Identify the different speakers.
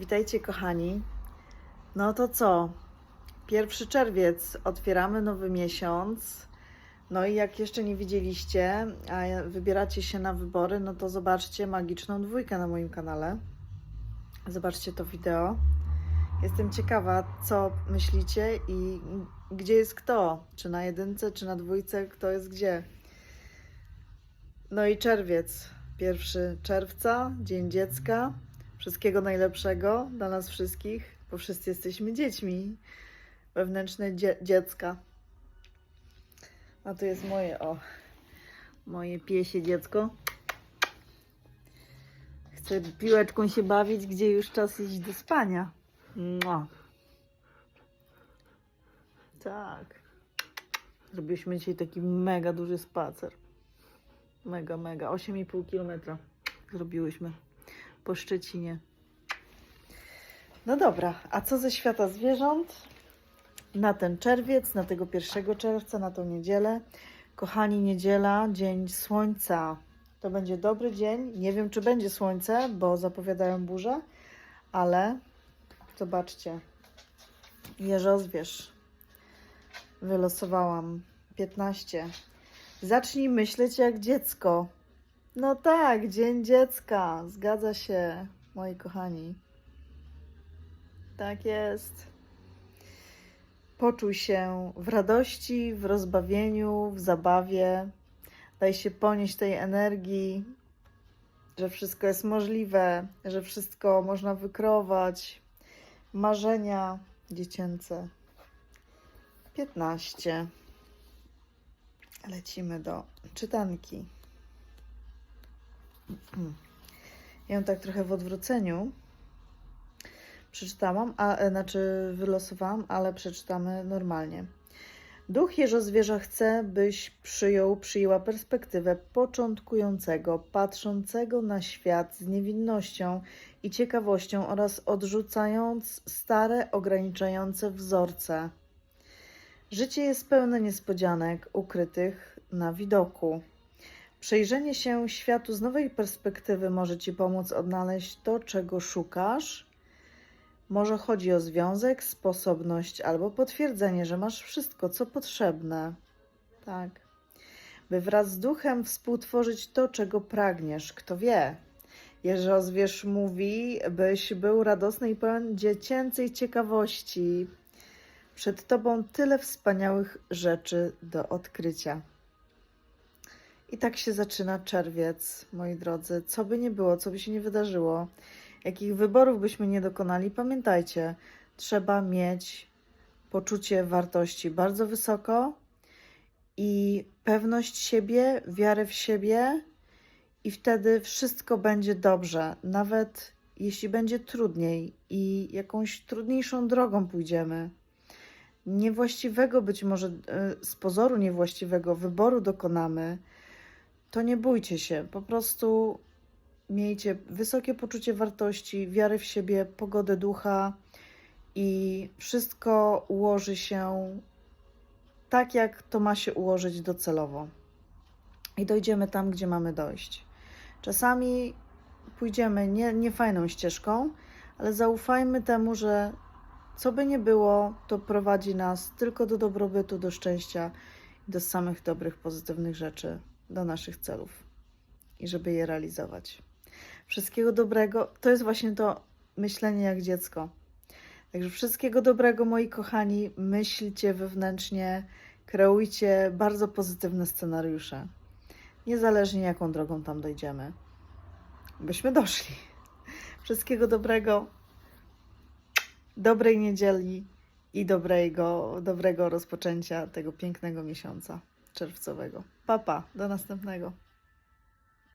Speaker 1: Witajcie, kochani. No to co? Pierwszy czerwiec, otwieramy nowy miesiąc. No i jak jeszcze nie widzieliście, a wybieracie się na wybory, no to zobaczcie magiczną dwójkę na moim kanale. Zobaczcie to wideo. Jestem ciekawa, co myślicie i gdzie jest kto. Czy na jedynce, czy na dwójce, kto jest gdzie. No i czerwiec, 1 czerwca, Dzień Dziecka. Wszystkiego najlepszego dla nas wszystkich, bo wszyscy jesteśmy dziećmi. Wewnętrzne dzie- dziecka. A tu jest moje, o, moje piesie dziecko. Chcę piłeczką się bawić, gdzie już czas iść do spania. Mua. Tak. Zrobiliśmy dzisiaj taki mega duży spacer. Mega, mega. 8,5 kilometra zrobiłyśmy po Szczecinie. No dobra, a co ze świata zwierząt? Na ten czerwiec, na tego 1 czerwca, na tą niedzielę. Kochani, niedziela, dzień słońca. To będzie dobry dzień. Nie wiem, czy będzie słońce, bo zapowiadają burzę, ale zobaczcie. Jeżozwierz. Wylosowałam 15. Zacznij myśleć jak dziecko. No tak, Dzień Dziecka. Zgadza się, moi kochani. Tak jest. Poczuj się w radości, w rozbawieniu, w zabawie. Daj się ponieść tej energii, że wszystko jest możliwe, że wszystko można wykrować. Marzenia dziecięce. 15. Lecimy do czytanki. Ja tak trochę w odwróceniu przeczytałam, a e, znaczy wylosowałam, ale przeczytamy normalnie. Duch jeżozwierza chce, byś przyjął, przyjęła perspektywę początkującego, patrzącego na świat z niewinnością i ciekawością oraz odrzucając stare, ograniczające wzorce. Życie jest pełne niespodzianek ukrytych na widoku. Przejrzenie się światu z nowej perspektywy może Ci pomóc odnaleźć to, czego szukasz. Może chodzi o związek, sposobność albo potwierdzenie, że masz wszystko, co potrzebne. Tak. By wraz z duchem współtworzyć to, czego pragniesz. Kto wie? Jeżozwierz mówi, byś był radosny i pełen dziecięcej ciekawości. Przed Tobą tyle wspaniałych rzeczy do odkrycia. I tak się zaczyna czerwiec, moi drodzy. Co by nie było, co by się nie wydarzyło, jakich wyborów byśmy nie dokonali, pamiętajcie, trzeba mieć poczucie wartości bardzo wysoko i pewność siebie, wiarę w siebie, i wtedy wszystko będzie dobrze. Nawet jeśli będzie trudniej i jakąś trudniejszą drogą pójdziemy, niewłaściwego być może e, z pozoru niewłaściwego wyboru dokonamy, to nie bójcie się. Po prostu miejcie wysokie poczucie wartości, wiary w siebie, pogodę ducha i wszystko ułoży się tak, jak to ma się ułożyć docelowo. I dojdziemy tam, gdzie mamy dojść. Czasami pójdziemy nie, nie fajną ścieżką, ale zaufajmy temu, że co by nie było, to prowadzi nas tylko do dobrobytu, do szczęścia i do samych dobrych, pozytywnych rzeczy, do naszych celów i żeby je realizować. Wszystkiego dobrego. To jest właśnie to myślenie jak dziecko. Także wszystkiego dobrego, moi kochani. Myślcie wewnętrznie, kreujcie bardzo pozytywne scenariusze. Niezależnie jaką drogą tam dojdziemy, byśmy doszli. Wszystkiego dobrego, dobrej niedzieli i dobrego, dobrego rozpoczęcia tego pięknego miesiąca czerwcowego. Papa, pa, do następnego.